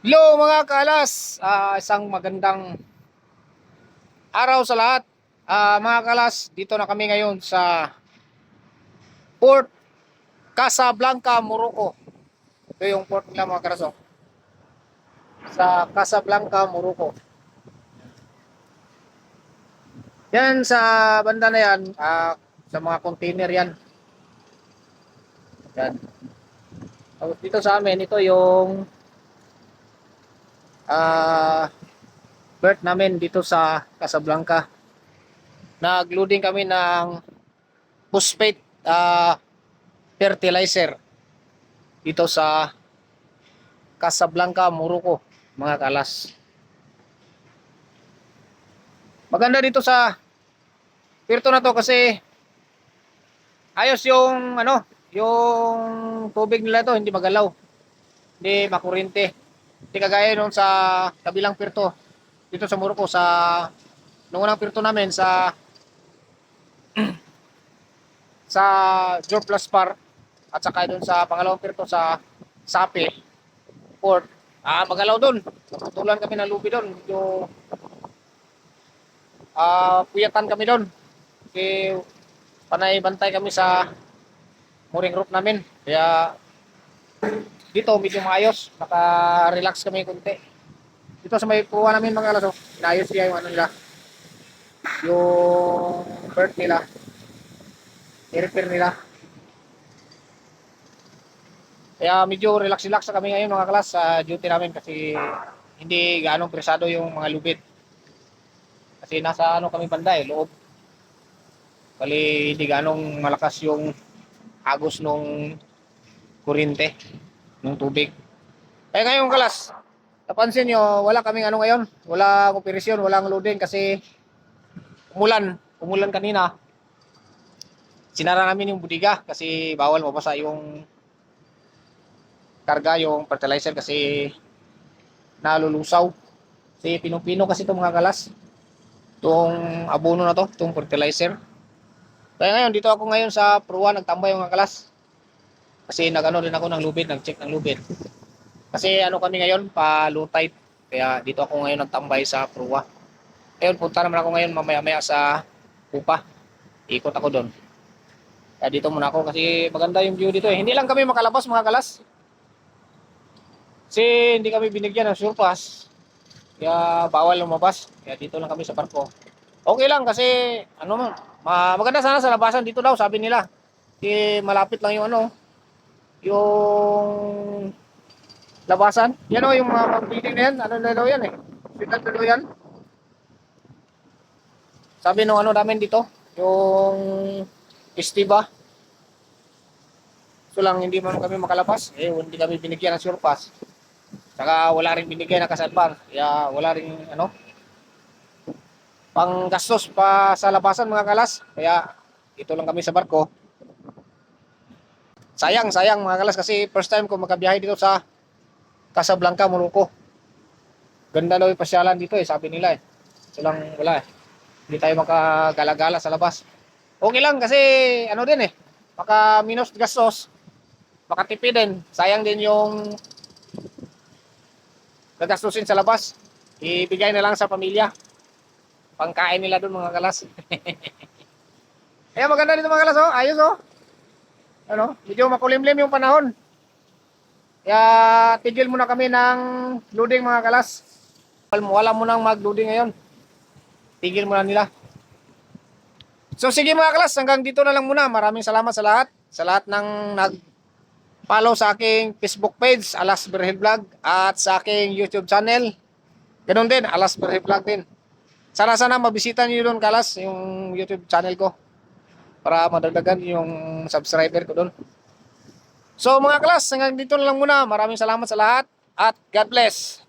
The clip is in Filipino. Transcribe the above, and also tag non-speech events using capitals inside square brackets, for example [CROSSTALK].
Hello mga kalas, Ah, isang magandang araw sa lahat. Ah, mga kalas, dito na kami ngayon sa Port Casablanca, Morocco. Ito yung port nila mga karaso. Sa Casablanca, Morocco. Yan sa banda na yan, ah, sa mga container yan. Yan. Dito sa amin, ito yung ah birth namin dito sa Casablanca. Nag-loading kami ng phosphate ah, fertilizer dito sa Casablanca, Morocco, mga kalas. Maganda dito sa pirto na to kasi ayos yung ano, yung tubig nila to hindi magalaw. Hindi makurente. Hindi kagaya nung sa kabilang pirto dito sa Morocco sa nung unang pirto namin sa [CLEARS THROAT] sa Jor Plus Par at saka doon sa pangalawang pirto sa Sapi Port. Ah, magalaw doon. Tutulan kami ng lubi doon. Medyo ah puyatan kami doon. Kasi panay bantay kami sa mooring rope namin. Kaya dito medyo maayos. Naka-relax kami konti. Dito sa may kuha namin mga alas, oh, inayos niya yung ano nila. Yung bird nila. I-repair nila. Kaya medyo relax-relax na kami ngayon mga kalas sa duty namin kasi hindi gaano presado yung mga lubid. Kasi nasa ano kami banda eh, loob. Bali hindi ganong malakas yung agos nung kurinte, nung tubig. Kaya ngayon kalas, napansin nyo, wala kaming ano ngayon, wala operasyon, walang loading kasi umulan, umulan kanina. Sinara namin yung budiga kasi bawal mabasa yung karga yung fertilizer kasi nalulusaw. Kasi pinong-pino kasi itong mga kalas. Itong abono na to, itong fertilizer. Kaya ngayon, dito ako ngayon sa Pruwa, nagtambay mga kalas. Kasi nagano din ako ng lubid, nag-check ng lubid. Kasi ano kami ngayon, pa low tide. Kaya dito ako ngayon nagtambay sa Pruwa. Ngayon, punta naman ako ngayon mamaya-maya sa Pupa. Ikot ako doon. Kaya dito muna ako kasi maganda yung view dito eh. Hindi lang kami makalabas mga kalas. Kasi hindi kami binigyan ng surpass. Kaya bawal lumabas. Kaya dito lang kami sa barko. Okay lang kasi ano man, ma maganda sana sa labasan dito daw sabi nila. Kasi malapit lang yung ano, yung labasan. Yan o, yung mga building na yan. Ano na daw yan eh. Sikat na daw yan. Sabi nung ano namin dito, yung Estiva. So lang hindi man kami makalabas, eh hindi kami binigyan ng surpass. Saka wala rin binigyan ng kasadban. Kaya wala rin ano pang gastos pa sa labasan mga kalas. Kaya ito lang kami sa barko. Sayang, sayang mga kalas kasi first time ko magkabiyahe dito sa Casablanca, Morocco. Ganda daw yung pasyalan dito eh, sabi nila eh. So lang wala eh. Hindi tayo makagala-gala sa labas. Okay lang kasi ano din eh. Baka minus gastos. Baka tipid din. Sayang din yung gagastusin sa labas. Ibigay na lang sa pamilya. Pangkain nila doon mga kalas. [LAUGHS] Kaya maganda dito mga kalas oh. Ayos oh. Ano, medyo makulimlim yung panahon. Kaya tigil muna kami ng loading mga kalas. Wala mo nang mag-loading ngayon. Tigil muna nila. So sige mga kalas, hanggang dito na lang muna. Maraming salamat sa lahat. Sa lahat ng nag follow sa aking Facebook page, Alas Berhel Vlog, at sa aking YouTube channel. Ganun din, Alas Berhel Vlog din. Sana sana mabisita niyo doon kalas yung YouTube channel ko para madagdagan yung subscriber ko doon. So mga klas, hanggang dito na lang muna. Maraming salamat sa lahat at God bless.